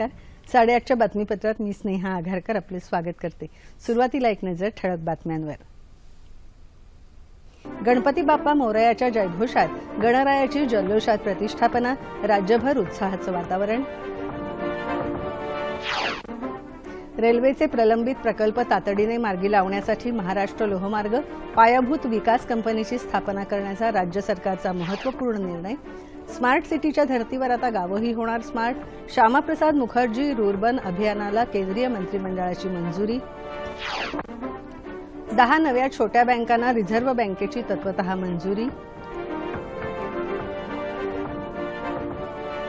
नमस्कार. साडेआठच्या बातमीपत्रात मी स्नेहा आघारकर आपले स्वागत करते. सुरुवातीला एक नजर ठळक बातम्यांवर. गणपती बाप्पा मोरयाच्या जयघोषात गणरायाची जल्लोषात प्रतिष्ठापना राज्यभर उत्साहाचं वातावरण. रेल्वेचे प्रलंबित प्रकल्प तातडीने मार्गी लावण्यासाठी महाराष्ट्र लोहमार्ग पायाभूत विकास कंपनीची स्थापना करण्याचा राज्य सरकारचा महत्त्वपूर्ण निर्णय. स्मार्ट सिटीच्या धर्तीवर आता गावंही होणार स्मार्ट. श्यामाप्रसाद मुखर्जी रुर्बन अभियानाला केंद्रीय मंत्रिमंडळाची मंजुरी. दहा नव्या छोट्या बँकांना रिझर्व्ह बँकेची तत्वत मंजुरी.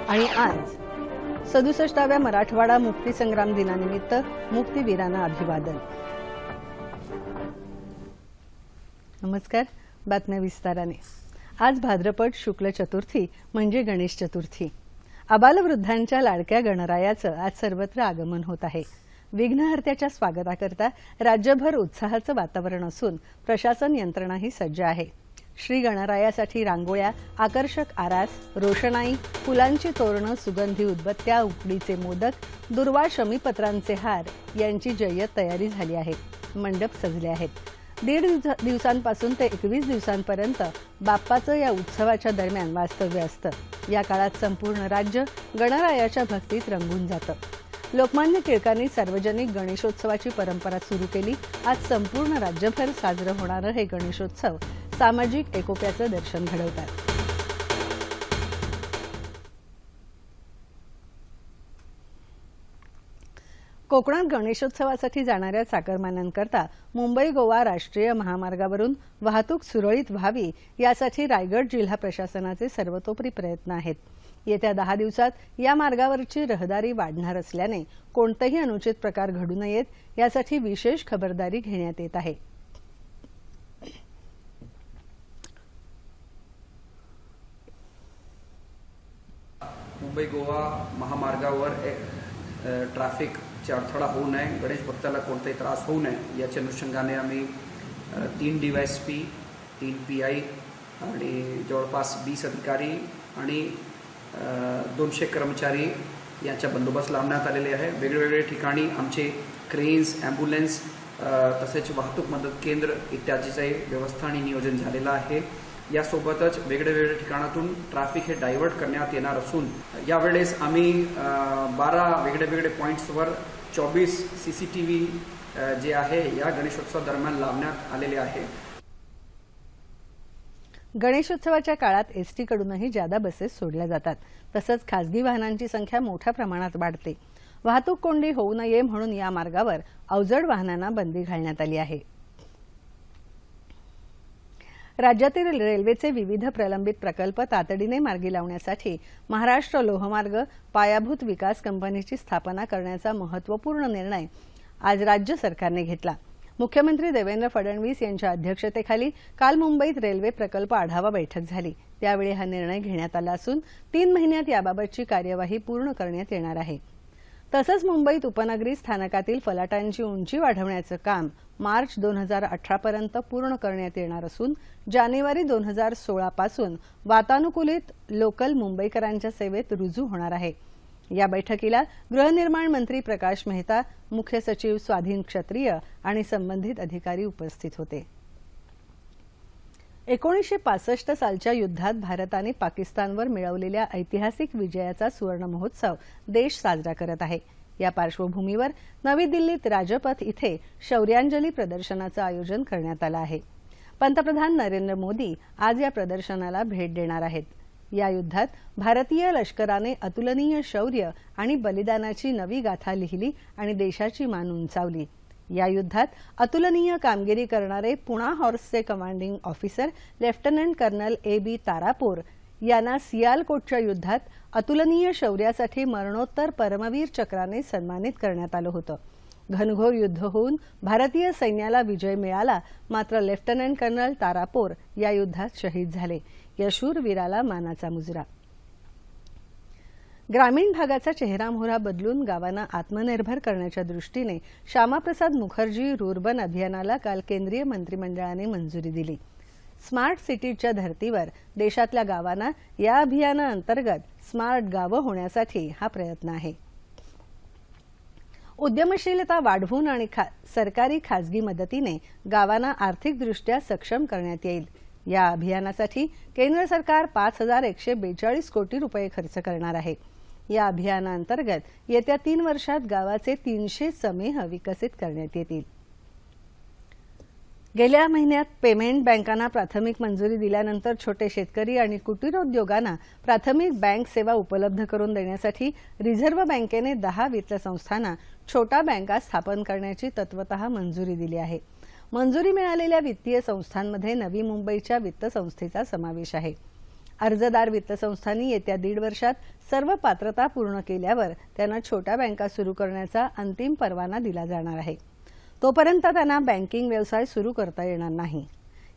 आणि आज सदुसष्टाव्या मराठवाडा मुक्तीसंग्राम दिनानिमित्त मुक्तीवीरांना अभिवादन. नमस्कार बातम्या विस्ताराने. आज भाद्रपद शुक्ल चतुर्थी म्हणजे गणेश चतुर्थी. आबालवृद्धांच्या लाडक्या गणरायाचं आज सर्वत्र आगमन होत आहे. विघ्नहर्त्याच्या स्वागताकरता राज्यभर उत्साहाचं वातावरण असून प्रशासन यंत्रणाही सज्ज आहे. श्री गणरायासाठी रांगोळ्या आकर्षक आरास रोषणाई फुलांची तोरणं सुगंधी उदबत्त्या उकडीचे मोदक दुर्वा शमीपत्रांचे हार यांची जय्यत तयारी झाली आहे. मंडप सजले आहेत. दीड दिवसांपासून ते एकवीस दिवसांपर्यंत बाप्पाचं या उत्सवाच्या दरम्यान वास्तव्य असतं. या काळात संपूर्ण राज्य गणरायाच्या भक्तीत रंगून जातं. लोकमान्य टिळकांनी सार्वजनिक गणेशोत्सवाची परंपरा सुरू केली. आज संपूर्ण राज्यभर साजरं होणारं हे गणेशोत्सव सामाजिक एकोप्याचं दर्शन घडवतात. कोकणात गणेशोत्सवासाठी जाणाऱ्या चाकरमान्यांकरता मुंबई गोवा राष्ट्रीय महामार्गावरून वाहतूक सुरळीत व्हावी यासाठी रायगड जिल्हा प्रशासनाचे सर्वतोपरी प्रयत्न आहेत. येत्या दहा दिवसात या मार्गावरची रहदारी वाढणार असल्याने कोणतेही अनुचित प्रकार घडू नयेत यासाठी विशेष खबरदारी घेण्यात येत आहे. मुंबई गोवा महामार्गावर एक चे अडथळा होऊ नये गणेश भक्ताला कोणताही त्रास होऊ नये याच्या अनुषंगाने आम्ही तीन डी वाय एस पी तीन पी आय आणि जवळपास वीस अधिकारी आणि दोनशे कर्मचारी यांचा बंदोबस्त लावण्यात आलेले आहे. वेगवेगळ्या ठिकाणी आमचे क्रेन्स ॲम्ब्युलन्स तसेच वाहतूक मदत केंद्र इत्यादीचे व्यवस्था आणि नियोजन झालेलं आहे. यासोबतच वेगळ्या वेगळ्या ठिकाणातून ट्रॅफिक हे डायव्हर्ट करण्यात येणार असून यावेळेस आम्ही बारा वेगळे वेगळे पॉईंट्सवर चोवीस C C T V J आहे या गणेशोत्सव दरम्यान लावण्यात आलेले आहे. गणेशोत्सवाच्या काळात एसटीकडूनही जादा बसेस सोडल्या जातात. तसंच खासगी वाहनांची संख्या मोठ्या प्रमाणात वाढते. वाहतूक कोंडी होऊ नये म्हणून या मार्गावर अवजड वाहनांना बंदी घालण्यात आली आहे. राज्यातील रेल्वेचे विविध प्रलंबित प्रकल्प तातडीने मार्गी लावण्यासाठी महाराष्ट्र लोहमार्ग पायाभूत विकास कंपनीची स्थापना करण्याचा महत्त्वपूर्ण निर्णय आज राज्य सरकारने घेतला. मुख्यमंत्री देवेंद्र फडणवीस यांच्या अध्यक्षतेखाली काल मुंबईत रेल्वे प्रकल्प आढावा बैठक झाली. त्यावेळी हा निर्णय घेण्यात आला असून तीन महिन्यात याबाबतची कार्यवाही पूर्ण करण्यात येणार आहे. तसंच मुंबईत उपनगरी स्थानकातील फलाटांची उंची वाढवण्याचं काम मार्च दोन हजार अठरापर्यंत पूर्ण करण्यात येणार असून जानेवारी दोन हजार सोळापासून वातानुकूलित लोकल मुंबईकरांच्या सेवेत रुजू होणार आहे. या बैठकीला गृहनिर्माण मंत्री प्रकाश मेहता मुख्य सचिव स्वाधीन क्षत्रिय आणि संबंधित अधिकारी उपस्थित होते. एकोणीसशे पासष्ट सालच्या युद्धात भारताने पाकिस्तानवर मिळवलेल्या ऐतिहासिक विजयाचा सुवर्ण महोत्सव देश साजरा करत आहे. या पार्श्वभूमीवर नवी दिल्लीत राजपथ इथे शौर्यांजली प्रदर्शनाचं आयोजन करण्यात आलं आहे. पंतप्रधान नरेंद्र मोदी आज या प्रदर्शनाला भेट देणार आहेत. या युद्धात भारतीय लष्कराने अतुलनीय शौर्य आणि बलिदानाची नवी गाथा लिहिली आणि देशाची मान उंचावली. या युद्धात अतुलनीय कामगिरी करणारे Poona हॉर्सचे commanding officer lieutenant colonel A B Tarapore यांना सियालकोटच्या युद्धात अतुलनीय शौर्यासाठी मरणोत्तर परमवीर चक्राने सन्मानित करण्यात आलं होतं. घनघोर युद्ध होऊन भारतीय सैन्याला विजय मिळाला मात्र लेफ्टनंट कर्नल तारापोर या युद्धात शहीद झाले. या शूरवीराला मानाचा मुजरा ग्रामीण भागाचा चेहरामोहरा बदलून गावांना आत्मनिर्भर करण्याच्या दृष्टीने श्यामाप्रसाद मुखर्जी रुर्बन अभियानाला काल केंद्रीय मंत्रिमंडळाने मंजुरी दिली. स्मार्ट सिटीच्या धर्तीवर देशातल्या गावांना या अभियानाअंतर्गत स्मार्ट गावं होण्यासाठी हा प्रयत्न आहे. उद्यमशीलता वाढवून आणि खा सरकारी खासगी मदतीने गावांना आर्थिकदृष्ट्या सक्षम करण्यात येईल. या अभियानासाठी केंद्र सरकार पाच हजार एकशे बेचाळीस कोटी रुपये खर्च करणार आहे. या अभियानाअंतर्गत येत्या तीन वर्षात गावाचे तीनशे समेह विकसित करण्यात येतील. गेल्या महिन्यात पेमेंट बँकांना प्राथमिक मंजुरी दिल्यानंतर छोटे शेतकरी आणि कुटीरोद्योगांना प्राथमिक बँक सेवा उपलब्ध करून देण्यासाठी रिझर्व्ह बँकेने दहा वित्त संस्थांना छोटा बँका स्थापन करण्याची तत्वत मंजुरी दिली आहे. मंजुरी मिळालेल्या वित्तीय संस्थांमध्ये नवी मुंबईच्या वित्त संस्थेचा समावेश आहे. अर्जदार वित्त संस्थांनी येत्या दीड वर्षात सर्व पात्रता पूर्ण केल्यावर त्यांना छोट्या बँका सुरू करण्याचा अंतिम परवाना दिला जाणार आहे. तोपर्यंत त्यांना बँकिंग व्यवसाय सुरू करता येणार नाही.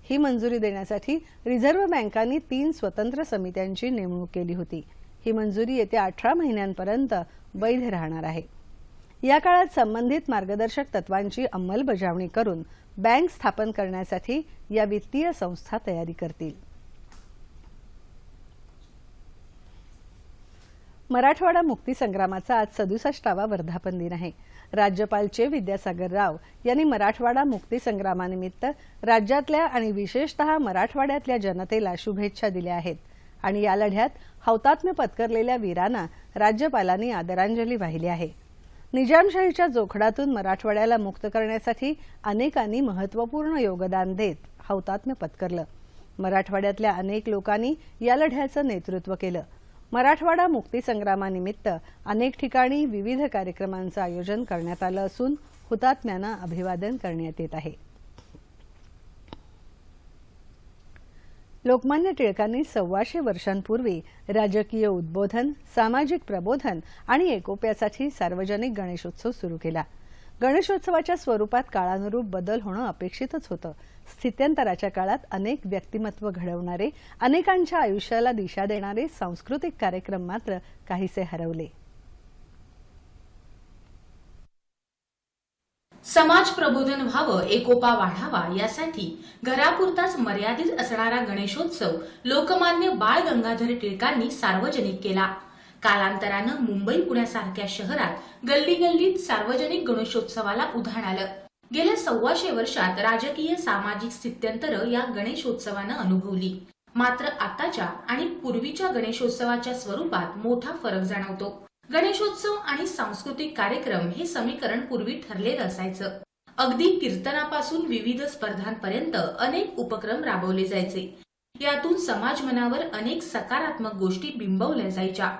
ही मंजुरी देण्यासाठी रिझर्व्ह बँकांनी तीन स्वतंत्र समित्यांची नेमणूक केली होती. ही मंजुरी येत्या अठरा महिन्यांपर्यंत वैध राहणार आहे. या काळात संबंधित मार्गदर्शक तत्वांची अंमलबजावणी करून बँक स्थापन करण्यासाठी या वित्तीय संस्था तयारी करतील. मराठवाडा मुक्तीसंग्रामाचा आज सदुसष्टावा वर्धापन दिन आहे. राज्यपाल चे विद्यासागर राव यांनी मराठवाडा मुक्तीसंग्रामानिमित्त राज्यातल्या आणि विशेषतः मराठवाड्यातल्या जनतेला शुभेच्छा दिल्या आहेत. आणि या लढ्यात हौतात्म्य पत्करलेल्या वीरांना राज्यपालांनी आदरांजली वाहिली आहे. निजामशाहीच्या जोखडातून मराठवाड्याला मुक्त करण्यासाठी अनेकांनी महत्त्वपूर्ण योगदान देत हौतात्म्य पत्करलं. मराठवाड्यातल्या अनेक लोकांनी या लढ्याचं नेतृत्व केलं. मराठवाडा मुक्ती संग्रामानिमित्त अनेक ठिकाणी विविध कार्यक्रमांचं आयोजन करण्यात आलं असून हुतात्म्यांना अभिवादन करण्यात येत आहे. लोकमान्य टिळकांनी सव्वाशे वर्षांपूर्वी राजकीय उद्बोधन सामाजिक प्रबोधन आणि एकोप्यासाठी सार्वजनिक गणेशोत्सव सुरू केला. गणेशोत्सवाच्या स्वरूपात काळानुरूप बदल होणं अपेक्षितच होतं. स्थित्यंतराच्या काळात अनेक व्यक्तिमत्व घडवणारे अनेकांच्या आयुष्याला दिशा देणारे सांस्कृतिक कार्यक्रम मात्र काहीसे हरवले. समाज प्रबोधन व्हावं एकोपा वाढावा यासाठी घरापुरताच मर्यादित असणारा गणेशोत्सव लोकमान्य बाळ गंगाधर टिळकांनी सार्वजनिक केला. कालांतरानं मुंबई पुण्यासारख्या शहरात गल्ली गल्लीत सार्वजनिक गणेशोत्सवाला उधाण आलं. गेल्या सव्वाशे वर्षात राजकीय सामाजिक स्थित्यंतर या गणेशोत्सवानं अनुभवली. मात्र आताच्या आणि पूर्वीच्या गणेशोत्सवाच्या स्वरूपात मोठा फरक जाणवतो. गणेशोत्सव आणि सांस्कृतिक कार्यक्रम हे समीकरण पूर्वी ठरलेलं असायचं. अगदी कीर्तनापासून विविध स्पर्धांपर्यंत अनेक उपक्रम राबवले जायचे. यातून समाज मनावर अनेक सकारात्मक गोष्टी बिंबवल्या जायच्या.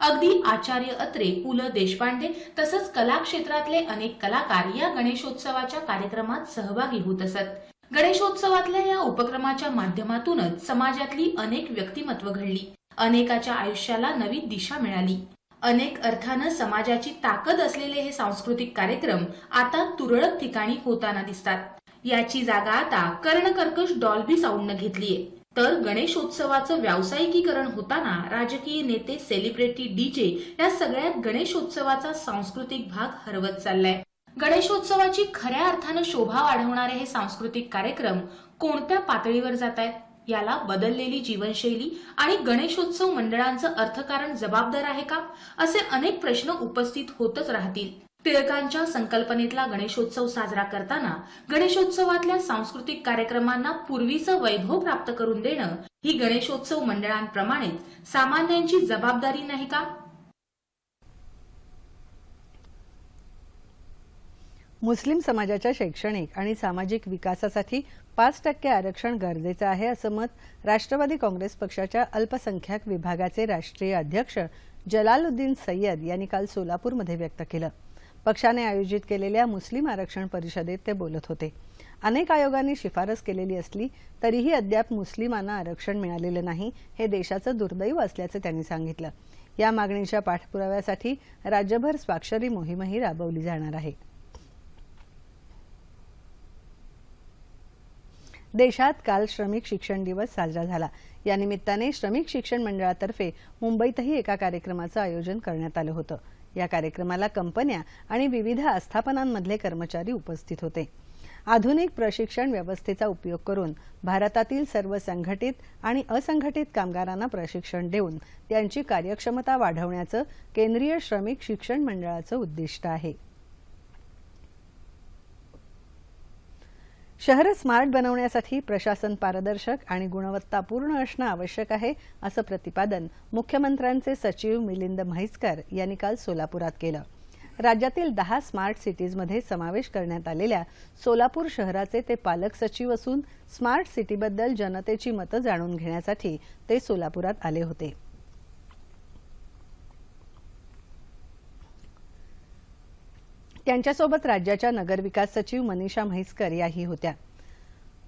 अगदी आचार्य अत्रे पु ल देशपांडे तसंच कला क्षेत्रातले अनेक कलाकार या गणेशोत्सवाच्या कार्यक्रमात सहभागी होत असत. गणेशोत्सवातल्या या उपक्रमाच्या माध्यमातूनच समाजातली अनेक व्यक्तिमत्व घडली. अनेकाच्या आयुष्याला नवी दिशा मिळाली. अनेक अर्थानं समाजाची ताकद असलेले हे सांस्कृतिक कार्यक्रम आता तुरळक ठिकाणी होताना दिसतात. याची जागा आता कर्णकर्कश डॉल्बी साऊंडनं घेतलीये. तर गणेशोत्सवाचं व्यावसायिकीकरण होताना राजकीय नेते सेलिब्रिटी डीजे या सगळ्यात गणेशोत्सवाचा सांस्कृतिक भाग हरवत चाललाय. गणेशोत्सवाची खऱ्या अर्थानं शोभा वाढवणारे हे सांस्कृतिक कार्यक्रम कोणत्या पातळीवर जात आहेत याला बदललेली जीवनशैली आणि गणेशोत्सव मंडळांचं अर्थकारण जबाबदार आहे का? असे अनेक प्रश्न उपस्थित होतच राहतील. टिळकांच्या संकल्पनेतला गणेशोत्सव साजरा करताना गणेशोत्सवातल्या सांस्कृतिक कार्यक्रमांना पूर्वीचं वैभव प्राप्त करून देणं ही गणेशोत्सव मंडळांप्रमाणेच सामान्यांची जबाबदारी नाही का? मुस्लिम समाजाच्या शैक्षणिक आणि सामाजिक विकासासाठी पाच टक्के आरक्षण गरजेचं आहे असं मत राष्ट्रवादी काँग्रेस पक्षाच्या अल्पसंख्याक विभागाचे राष्ट्रीय अध्यक्ष जलालुद्दीन सय्यद यांनी काल सोलापूरमध्ये व्यक्त केलं. पक्षाने आयोजित केलेल्या मुस्लिम आरक्षण परिषदेत ते बोलत होते. अनेक आयोगांनी शिफारस केलेली असली तरीही अद्याप मुस्लिमांना आरक्षण मिळालेलं नाही हे देशाचं दुर्दैव असल्याचं त्यांनी सांगितलं. या मागणीच्या पाठपुराव्यासाठी राज्यभर स्वाक्षरी मोहीमही राबवली जाणार आहे. देशात काल श्रमिक शिक्षण दिवस साजरा झाला. या निमित्ताने श्रमिक शिक्षण मंडळातर्फे मुंबईतही एका कार्यक्रमाचं आयोजन करण्यात आलं होतं. या कार्यक्रमाला कंपन्या आणि विविध आस्थापनांमधले कर्मचारी उपस्थित होते. आधुनिक प्रशिक्षण व्यवस्थेचा उपयोग करून भारतातील सर्व संघटित आणि असंघटित कामगारांना प्रशिक्षण देऊन त्यांची कार्यक्षमता वाढवण्याचं केंद्रीय श्रमिक शिक्षण मंडळाचं उद्दिष्ट आहे. शहरं स्मार्ट बनवण्यासाठी प्रशासन पारदर्शक आणि गुणवत्तापूर्ण असणं आवश्यक आहे असं प्रतिपादन मुख्यमंत्र्यांचे सचिव मिलिंद म्हैसकर यांनी काल सोलापुरात केलं. राज्यातील दहा स्मार्ट सिटीजमध्ये समावेश करण्यात आलेल्या सोलापूर शहराचे ते पालक सचिव असून स्मार्ट सिटीबद्दल जनतेची मतं जाणून घेण्यासाठी ते सोलापुरात आले होते. त्यांच्यासोबत राज्याच्या नगरविकास सचिव मनीषा म्हैसकर याही होत्या.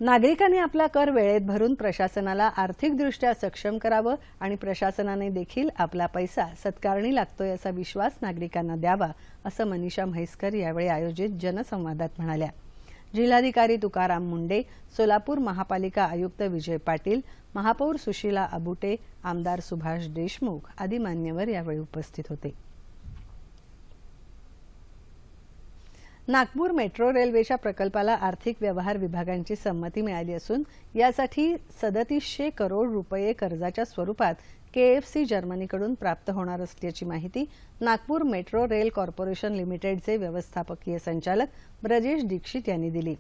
नागरिकांनी आपला कर वेळेत भरून प्रशासनाला आर्थिकदृष्ट्या सक्षम करावं आणि प्रशासनाने देखील आपला पैसा सत्कारणी लागतोय असा विश्वास नागरिकांना द्यावा असं मनीषा म्हैसकर यावेळी आयोजित जनसंवादात म्हणाल्या. जिल्हाधिकारी तुकाराम मुंडे सोलापूर महापालिका आयुक्त विजय पाटील महापौर सुशीला अबुटे आमदार सुभाष देशमुख आदी मान्यवर यावेळी उपस्थित होते. नागपूर मेट्रो रेल्वेच्या प्रकल्पाला आर्थिक व्यवहार विभागांची संमती मिळाली असून यासाठी सदतीसशे करोड रुपये कर्जाच्या स्वरूपात केएफसी जर्मनीकडून प्राप्त होणार असल्याची माहिती नागपूर मेट्रो रेल कॉर्पोरेशन लिमिटेडचे व्यवस्थापकीय संचालक ब्रजेश दीक्षित यांनी दिली.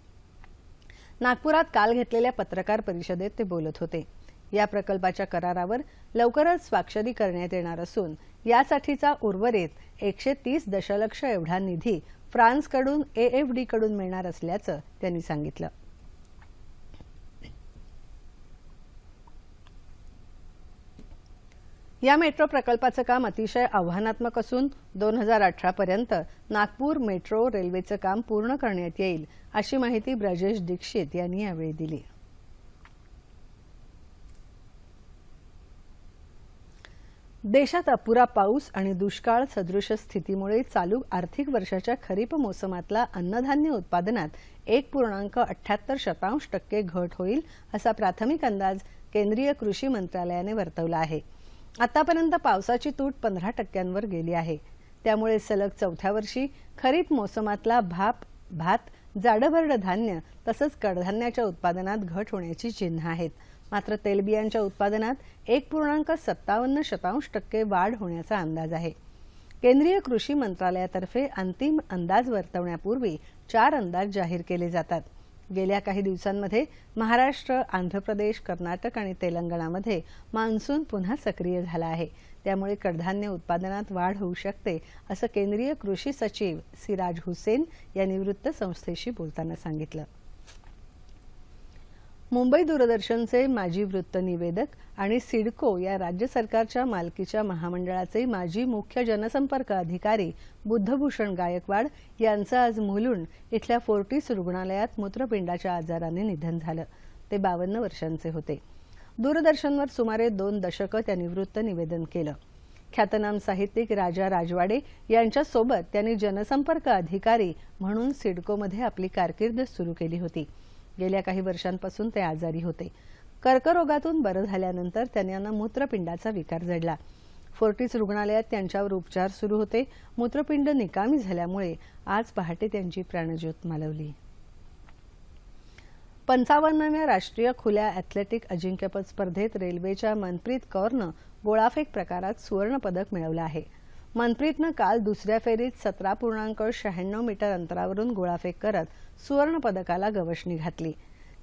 नागपुरात काल घेतलेल्या पत्रकार परिषदेत ते बोलत होते. या प्रकल्पाच्या करारावर लवकरच स्वाक्षरी करण्यात येणार असून यासाठीचा उर्वरित एकशे तीस दशलक्ष एवढा निधी फ्रान्सकडून एएफडीकडून मिळणार असल्याचं त्यांनी सांगितलं. या मेट्रो प्रकल्पाचं काम अतिशय आव्हानात्मक असून दोन हजार अठरापर्यंत नागपूर मेट्रो रेल्वेचं काम पूर्ण करण्यात येईल अशी माहिती ब्रजेश दीक्षित यांनी यावेळी दिली. देशात अपुरा पाऊस आणि दुष्काळ सदृश स्थितीमुळे चालू आर्थिक वर्षाच्या खरीप मोसमातला अन्नधान्य उत्पादनात एक पूर्णांक अठ्याहत्तर शतांश टक्के घट होईल असा प्राथमिक अंदाज केंद्रीय कृषी मंत्रालयाने वर्तवला आहे. आतापर्यंत पावसाची तूट पंधरा टक्क्यांवर गेली आहे. त्यामुळे सलग चौथ्या वर्षी खरीप मोसमातला भाप भात जाडभरड धान्य तसंच कडधान्याच्या उत्पादनात घट होण्याची चिन्ह आहेत. मात्र तेलबियांच्या उत्पादनात एक पूर्णांक सत्तावन्न शतांश टक्के वाढ होण्याचा अंदाज आहे. केंद्रीय कृषी मंत्रालयातर्फे अंतिम अंदाज वर्तवण्यापूर्वी चार अंदाज जाहीर केले जातात. गेल्या काही दिवसांमध्ये महाराष्ट्र आंध्र प्रदेश कर्नाटक आणि तेलंगणामध्ये मान्सून पुन्हा सक्रिय झाला आहे. त्यामुळे कडधान्य उत्पादनात वाढ होऊ शकते असं केंद्रीय कृषी सचिव सिराज हुसेन यांनी वृत्तसंस्थेशी बोलताना सांगितलं. मुंबई दूरदर्शनचे माजी वृत्त निवेदक आणि सिडको या राज्य सरकारच्या मालकीच्या महामंडळाचे माजी मुख्य जनसंपर्क अधिकारी बुद्धभूषण गायकवाड यांचं आज मुलुंड इथल्या फोर्टिस रुग्णालयात मूत्रपिंडाच्या आजाराने निधन झालं. ते बावन्न वर्षांचे होते. दूरदर्शनवर सुमारे दोन दशकं त्यांनी वृत्त निवेदन केलं. ख्यातनाम साहित्यिक राजा राजवाडे यांच्यासोबत त्यांनी जनसंपर्क अधिकारी म्हणून सिडकोमध्ये आपली कारकीर्द सुरू केली होती. गेल्या काही वर्षांपासून ते आजारी होते. कर्करोगातून बरं झाल्यानंतर त्यांना मूत्रपिंडाचा विकार जडला. फोर्टिस रुग्णालयात त्यांच्यावर उपचार सुरू होते. मूत्रपिंड निकामी झाल्यामुळे आज पहाटे त्यांची प्राणज्योत मालवली. पंचावन्नाव्या राष्ट्रीय खुल्या अॅथलेटिक अजिंक्यपद स्पर्धेत रेल्वेच्या मनप्रीत कौरनं गोळाफेक प्रकारात सुवर्णपदक मिळवलं आहे. मनप्रीतनं काल दुसऱ्या फेरीत सतरा पूर्णांक शहाण्णव मीटर अंतरावरून गोळाफेक करत सुवर्णपदकाला गवसणी घातली.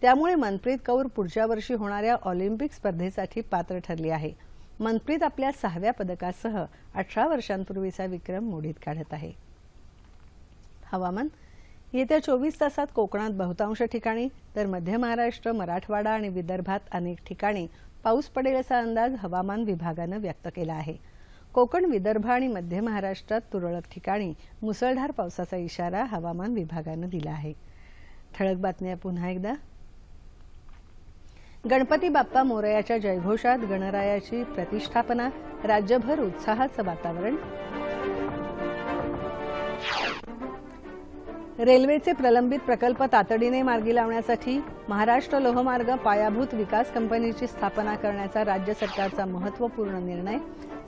त्यामुळे मनप्रीत कौर पुढच्या वर्षी होणाऱ्या ऑलिम्पिक स्पर्धेसाठी पात्र ठरली आहे. मनप्रीत आपल्या सहाव्या पदकासह अठरा वर्षांपूर्वीचा विक्रम मोडीत काढत आहे. हवामान. येत्या चोवीस तासात कोकणात बहुतांश ठिकाणी तर मध्य महाराष्ट्र मराठवाडा आणि विदर्भात अनेक ठिकाणी पाऊस पडेल असा अंदाज हवामान विभागानं व्यक्त केला आहे. कोकण विदर्भ आणि मध्य महाराष्ट्रात तुरळक ठिकाणी मुसळधार पावसाचा इशारा हवामान विभागानं दिला आहे. ठळक बातम्या पुन्हा एकदा. गणपती बाप्पा मोरयाच्या जयघोषात गणरायाची प्रतिष्ठापना. राज्यभर उत्साहाचं वातावरण. रेल्वेचे प्रलंबित प्रकल्प तातडीने मार्गी लावण्यासाठी महाराष्ट्र लोहमार्ग पायाभूत विकास कंपनीची स्थापना करण्याचा राज्य सरकारचा महत्त्वपूर्ण निर्णय.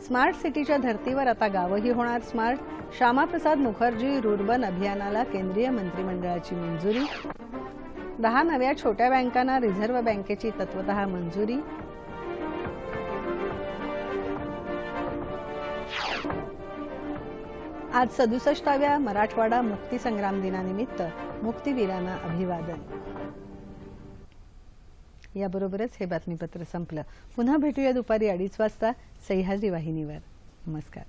स्मार्ट सिटीच्या धर्तीवर आता गावही होणार स्मार्ट. श्यामाप्रसाद मुखर्जी रुर्बन अभियानाला केंद्रीय मंत्रिमंडळाची मंजुरी. दहा नव्या छोट्या बँकांना रिझर्व्ह बँकेची तत्वत मंजुरी. आज सदुसष्टाव्या मराठवाडा मुक्ती संग्राम दिनानिमित्त मुक्तीवीरांना अभिवादन. याबरोबरच हे बातमीपत्र संपलं. पुन्हा भेटूया दुपारी अडीच वाजता सह्याद्री वाहिनीवर. नमस्कार.